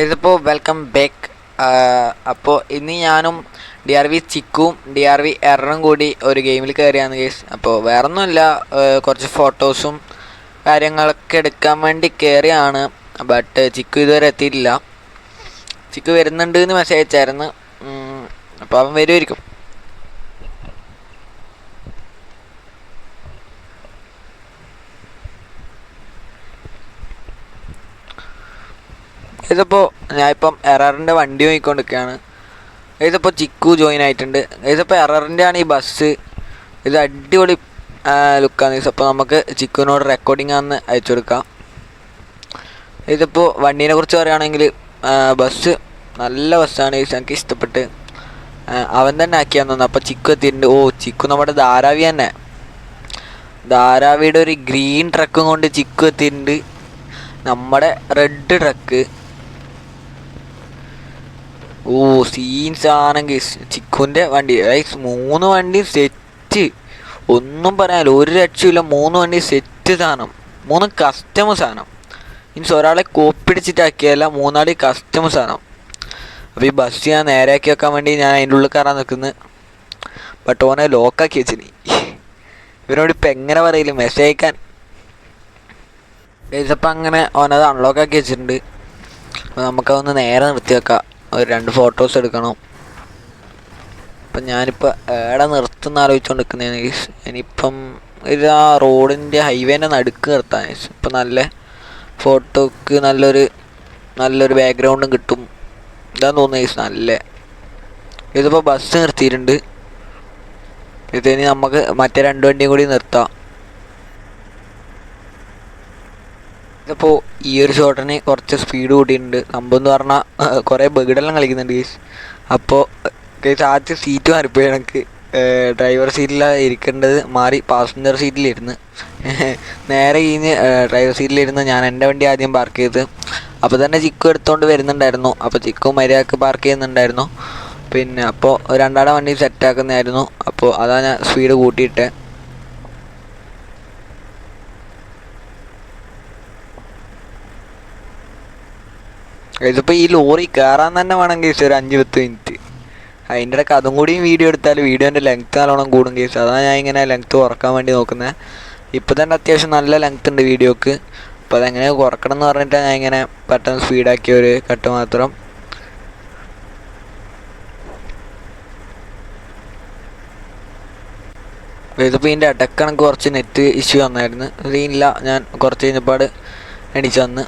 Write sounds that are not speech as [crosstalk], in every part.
ഇതിപ്പോൾ welcome back അപ്പോൾ ഇന്ന് ഞാനും ഡി ആർ വി ചിക്കും ഡി ആർ വി എററും കൂടി ഒരു ഗെയിമിൽ കയറിയാണ് കേസ് അപ്പോൾ വേറൊന്നുമില്ല കുറച്ച് ഫോട്ടോസും കാര്യങ്ങളൊക്കെ എടുക്കാൻ വേണ്ടി കയറിയാണ് ബട്ട് ചിക്കു ഇതുവരെ എത്തിയിട്ടില്ല. ചിക്കു വരുന്നുണ്ട് എന്ന് മെസ്സേജ് അയച്ചായിരുന്നു. അപ്പോൾ അവൻ വരുമായിരിക്കും ഇതിപ്പോൾ ഞാനിപ്പം എററിന്റെ വണ്ടി നോക്കിക്കൊണ്ടിരിക്കുകയാണ്. ഇതിപ്പോൾ ചിക്കു ജോയിൻ ആയിട്ടുണ്ട്. ഇതിപ്പോൾ എററിന്റെ ആണ് ഈ ബസ് ഇത് അടിപൊളി ലുക്കാണ് അപ്പോൾ നമുക്ക് ചിക്കുവിനോട് റെക്കോർഡിംഗ് ആണെന്ന് അയച്ചു കൊടുക്കാം. ഇതിപ്പോൾ വണ്ടീനെ കുറിച്ച് പറയുകയാണെങ്കിൽ ബസ് നല്ല ബസ്സാണ് എനിക്ക് ഇഷ്ടപ്പെട്ട് അവൻ തന്നെ ആക്കിയാന്ന് തോന്നുന്നു അപ്പോൾ ചിക്കു എത്തിയിട്ടുണ്ട്. ഓ ചിക്കു നമ്മുടെ ധാരാവി തന്നെ. ധാരാവിയുടെ ഒരു ഗ്രീൻ ട്രക്കും കൊണ്ട് ചിക്കു എത്തിയിട്ടുണ്ട്. നമ്മുടെ റെഡ് ട്രക്ക് ഓ സീൻസ് ആണെങ്കിൽ ചിക്കുന്റെ വണ്ടി ഗൈസ് മൂന്ന് വണ്ടി സെറ്റ് ഒന്നും പറയാനില്ല ഒരു രക്ഷയില്ല മൂന്ന് വണ്ടി സെറ്റ് സാധനം. മൂന്ന് കസ്റ്റമർ സാധനം. മീൻസ് ഒരാളെ കോപ്പിടിച്ചിട്ടാക്കിയല്ല മൂന്നാളി കസ്റ്റമർ സാധനം. അപ്പോൾ ഈ ബസ് ഞാൻ നേരെയാക്കി വെക്കാൻ വേണ്ടി ഞാൻ അതിന്റെ ഉള്ളിൽ കയറാൻ നിൽക്കുന്നു. ബട്ട് ഓനെ ലോക്കാക്കി വെച്ചിന്. ഇവരോട് ഇപ്പം എങ്ങനെ പറയില്ല മെസ്സേജ് അയക്കാൻ. ഇതപ്പം അങ്ങനെ ഓനത് അൺലോക്കാക്കി വെച്ചിട്ടുണ്ട്. അപ്പോൾ നമുക്കതൊന്ന് നേരെ നിർത്തി വെക്കാം. ഒരു രണ്ട് ഫോട്ടോസ് എടുക്കണം. അപ്പം ഞാനിപ്പോൾ ഏടെ നിർത്തുന്ന ആലോചിച്ചുകൊണ്ട് നിൽക്കുന്നതാണ് ഇനിയിപ്പം ഇത് ആ റോഡിന്റെ ഹൈവേന്റെ നടുക്ക് നിർത്താൻ ഇപ്പം നല്ല ഫോട്ടോക്ക് നല്ലൊരു നല്ലൊരു ബാക്ക്ഗ്രൗണ്ടും കിട്ടും. ഇതാന്ന് തോന്നുന്നു നല്ല. ഇതിപ്പോൾ ബസ് നിർത്തിയിട്ടുണ്ട്. ഇതിനി നമുക്ക് മറ്റേ രണ്ട് വണ്ടിയും കൂടി നിർത്താം. ഇതിപ്പോൾ ഈ ഒരു ഷോട്ടിന് കുറച്ച് സ്പീഡ് കൂട്ടിയിട്ടുണ്ട്. സംഭവം എന്ന് പറഞ്ഞാൽ കുറേ ബഗിടെല്ലാം കളിക്കുന്നുണ്ട് കേസ് അപ്പോൾ കേസ് ആദ്യത്തെ സീറ്റ് മാറിപ്പോയി എനിക്ക്. ഡ്രൈവർ സീറ്റിലാണ് ഇരിക്കേണ്ടത് മാറി പാസഞ്ചർ സീറ്റിലിരുന്ന് [laughs] നേരെ കഴിഞ്ഞ് ഡ്രൈവർ സീറ്റിലിരുന്ന് ഞാൻ എന്റെ വണ്ടി ആദ്യം പാർക്ക് ചെയ്ത്. അപ്പോൾ തന്നെ ചിക്കു എടുത്തുകൊണ്ട് വരുന്നുണ്ടായിരുന്നു. അപ്പോൾ ചിക്കു മര്യാദയ്ക്ക് പാർക്ക് ചെയ്യുന്നുണ്ടായിരുന്നു. പിന്നെ അപ്പോൾ രണ്ടാടെ വണ്ടി സെറ്റാക്കുന്നതായിരുന്നു അപ്പോൾ അതാണ് ഞാൻ സ്പീഡ് കൂട്ടിയിട്ടേ. ഇതിപ്പോൾ ഈ ലോറി കയറാൻ തന്നെ വേണം കേസ് ഒരു അഞ്ച് പത്ത് മിനിറ്റ് അതിന്റെ ഇടയ്ക്ക് അതും കൂടിയും വീഡിയോ എടുത്താൽ വീഡിയോന്റെ ലെങ്ത്ത് നല്ലോണം കൂടും കേസ് അതാണ് ഞാൻ ഇങ്ങനെ ലെങ്ത്ത് കുറയ്ക്കാൻ വേണ്ടി നോക്കുന്നത് ഇപ്പോൾ തന്നെ അത്യാവശ്യം നല്ല ലെങ്ത്ത് ഉണ്ട് വീഡിയോക്ക് അപ്പോൾ അതെങ്ങനെ കുറക്കണം എന്ന് പറഞ്ഞിട്ടാണ് ഞാൻ ഇങ്ങനെ പെട്ടെന്ന് സ്പീഡാക്കിയ ഒരു കട്ട് മാത്രം. ഇതിപ്പോൾ ഇതിന്റെ ഇടക്കണക്ക് കുറച്ച് നെറ്റ് ഇഷ്യൂ വന്നായിരുന്നു. ഇതില്ല ഞാൻ കുറച്ച് കഴിഞ്ഞപ്പാട് എണീച്ച് വന്ന്.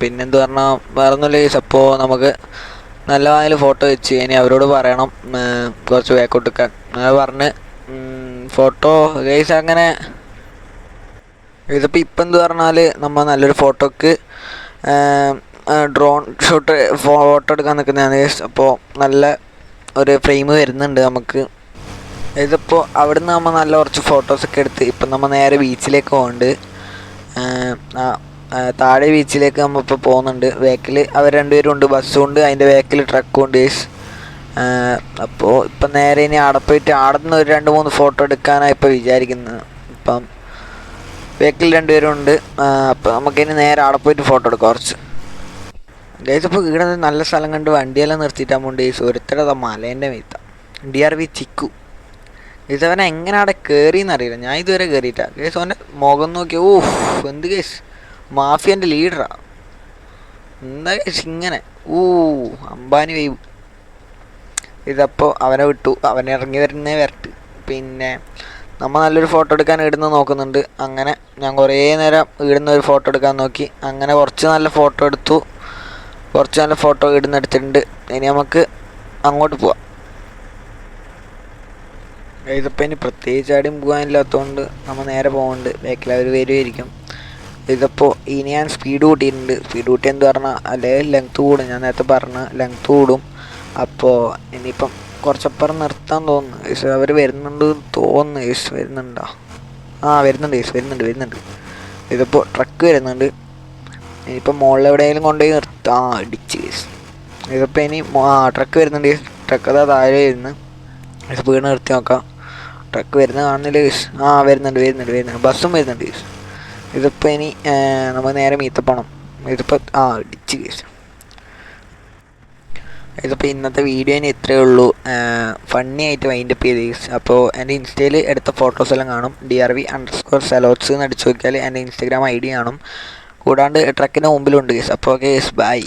പിന്നെന്ത് പറഞ്ഞാൽ വേറെ ഒന്നുമില്ല അപ്പോൾ നമുക്ക് നല്ല വായിൽ ഫോട്ടോ വെച്ച് ഇനി അവരോട് പറയണം കുറച്ച് ബാക്കോട്ട് എടുക്കാൻ പറഞ്ഞ് ഫോട്ടോ ഗൈസ് അങ്ങനെ ഇതിപ്പോൾ ഇപ്പം എന്ത് പറഞ്ഞാൽ നമ്മൾ നല്ലൊരു ഫോട്ടോക്ക് ഡ്രോൺ ഷൂട്ട് ഫോട്ടോ എടുക്കാൻ നിൽക്കുന്നതാണ് ഗൈസ് അപ്പോൾ നല്ല ഒരു ഫ്രെയിം വരുന്നുണ്ട് നമുക്ക്. ഇതിപ്പോൾ അവിടുന്ന് നമ്മൾ നല്ല കുറച്ച് ഫോട്ടോസൊക്കെ എടുത്ത് ഇപ്പം നമ്മൾ നേരെ ബീച്ചിലേക്ക് പോകുന്നുണ്ട് താഴെ ബീച്ചിലേക്ക് നമ്മൾ ഇപ്പോൾ പോകുന്നുണ്ട്. വേക്കിൽ അവർ രണ്ടുപേരും ഉണ്ട്. ബസ്സും ഉണ്ട് അതിന്റെ വേക്കിൽ ട്രക്കും ഉണ്ട്. അപ്പോൾ ഇപ്പം നേരെ ഇനി അവിടെ പോയിട്ട് അവിടെ നിന്ന് ഒരു രണ്ട് മൂന്ന് ഫോട്ടോ എടുക്കാനാണ് ഇപ്പോൾ വിചാരിക്കുന്നത്. ഇപ്പം വേക്കിൽ രണ്ടുപേരും ഉണ്ട്. അപ്പോൾ നമുക്കിനി നേരെ അവിടെ പോയിട്ട് ഫോട്ടോ എടുക്കാം കുറച്ച്. ഗൈസ് ഇപ്പോൾ ഇവിടെ നല്ല സ്ഥലം കണ്ട് വണ്ടിയെല്ലാം നിർത്തിയിട്ടാകുമ്പോൾ പോണ്ട് ഗൈസ് ഒരുത്തരത മലേന്റെ മീത്ത. D R V chikoo. Guys അവനെ എങ്ങനെ അവിടെ കയറി അറിയില്ല ഞാൻ ഇതുവരെ കയറിയിട്ടാണ് ഗൈസ് അവന്റെ മുഖം നോക്കി ഓ എന്ത് ഗൈസ് മാഫിയന്റെ ലീഡറാ. എന്താ ഇങ്ങനെ? ഊ അംബാനി വൈബ് ഇതപ്പോൾ അവനെ വിട്ടു. അവനെ ഇറങ്ങി വരുന്നേ വരട്ട്. പിന്നെ നമ്മൾ നല്ലൊരു ഫോട്ടോ എടുക്കാൻ ഇടുന്ന നോക്കുന്നുണ്ട്. അങ്ങനെ ഞാൻ കുറേ നേരം ഇടുന്ന ഒരു ഫോട്ടോ എടുക്കാൻ നോക്കി. അങ്ങനെ കുറച്ച് നല്ല ഫോട്ടോ എടുത്തു. കുറച്ച് നല്ല ഫോട്ടോ ഇടുന്ന എടുത്തിട്ടുണ്ട്. ഇനി നമുക്ക് അങ്ങോട്ട് പോവാം. ഇതിപ്പോൾ ഇനി പ്രത്യേകിച്ച് ആടെയും പോകാനില്ലാത്തതുകൊണ്ട് നമ്മൾ നേരെ പോകുന്നുണ്ട് ബാക്കിൽ അവർ വരുമായിരിക്കും ഇതിപ്പോൾ ഇനി ഞാൻ സ്പീഡ് കൂട്ടിയിട്ടുണ്ട്. സ്പീഡ് കൂട്ടി എന്ന് പറഞ്ഞാൽ അല്ലേ ലെങ്ത്ത് കൂടും. ഞാൻ നേരത്തെ പറഞ്ഞ ലെങ്ത്ത് കൂടും. അപ്പോൾ ഇനിയിപ്പം കുറച്ചപ്പുറം നിർത്താൻ തോന്നുന്നു. ഈസ് അവർ വരുന്നുണ്ട് തോന്നുന്നു. ഈസ് വരുന്നുണ്ടോ? ആ വരുന്നുണ്ട്. ഈസ് വരുന്നുണ്ട് വരുന്നുണ്ട്. ഇതിപ്പോൾ ട്രക്ക് വരുന്നുണ്ട്. ഇനിയിപ്പോൾ മുകളിൽ എവിടെയെങ്കിലും കൊണ്ടുപോയി നിർത്താം. ആ ഇടിച്ച് കേസ്. ഇതിപ്പോൾ ഇനി ആ ട്രക്ക് വരുന്നുണ്ട്. ട്രക്ക് അതാ താഴെ വരുന്നു. സ്പീഡ് നിർത്തി നോക്കാം. ട്രക്ക് വരുന്ന കാണുന്നില്ല കേസ് ആ വരുന്നുണ്ട് വരുന്നുണ്ട് വരുന്നുണ്ട്. ബസ്സും വരുന്നുണ്ട് കേസ് ഇതിപ്പോൾ ഇനി നമ്മൾ നേരെ മീത്തപ്പോണം ഇതിപ്പോൾ ആ ഇടിച്ച് കേസ്. ഇതിപ്പോൾ ഇന്നത്തെ വീഡിയോ തന്നെ ഇത്രയേ ഉള്ളൂ. ഫണ്ണി ആയിട്ട് വൈൻഡപ്പ് ചെയ്ത് ഗൈസ് അപ്പോൾ എന്റെ ഇൻസ്റ്റയിൽ എടുത്ത ഫോട്ടോസ് എല്ലാം കാണും. D R V under score സെലോട്സ് എന്ന് അടിച്ചു നോക്കിയാൽ എന്റെ ഇൻസ്റ്റഗ്രാം ഐ ഡി കാണും. കൂടാണ്ട് ട്രക്കിന്റെ മുമ്പിലുണ്ട് കേസ് അപ്പോൾ കേസ് ബൈ